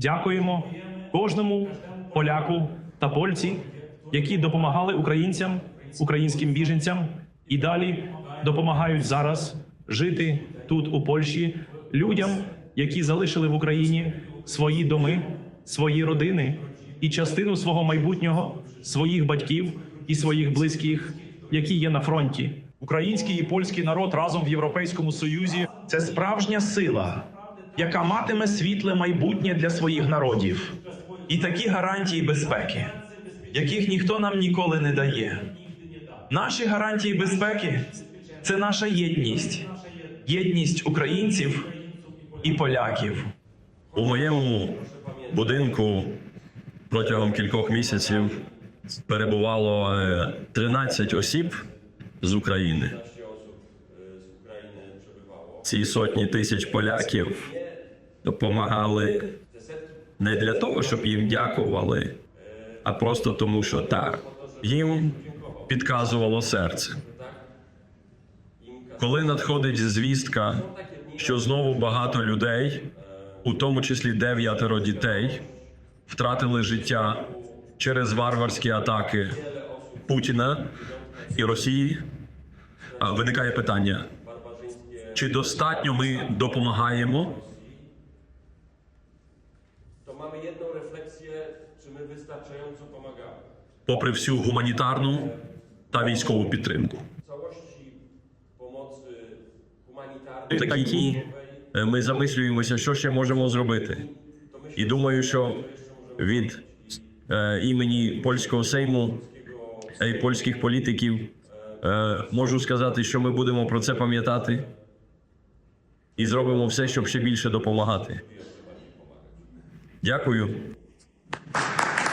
Дякуємо кожному поляку та польці, які допомагали українцям, українським біженцям і далі допомагають зараз жити тут у Польщі людям, які залишили в Україні свої доми, свої родини і частину свого майбутнього, своїх батьків і своїх близьких, які є на фронті. Український і польський народ разом в Європейському Союзі це справжня сила, яка матиме світле майбутнє для своїх народів, і такі гарантії безпеки, яких ніхто нам ніколи не дає. Наші гарантії безпеки це наша єдність, єдність українців і поляків. У моєму будинку протягом кількох місяців перебувало е, 13 осіб з України. Ці сотні тисяч поляків допомагали не для того, щоб їм дякували, а просто тому, що так, їм підказувало серце. Коли надходить звістка, що знову багато людей, у тому числі дев'ятеро дітей, втратили життя через варварські атаки Путіна і Росії, виникає питання: чи достатньо ми допомагаємо? Mamy jedną refleksję, czy my wystarczająco pomagamy. попри всю гуманітарну та військову підтримку. Całości pomocy humanitarnej, Такі ми замислюємося, що ще можемо зробити. І думаю, що від е, імені польського сейму е, і польських політиків е, можу сказати, що ми будемо про це пам'ятати і зробимо все, щоб ще більше допомагати. Дякую.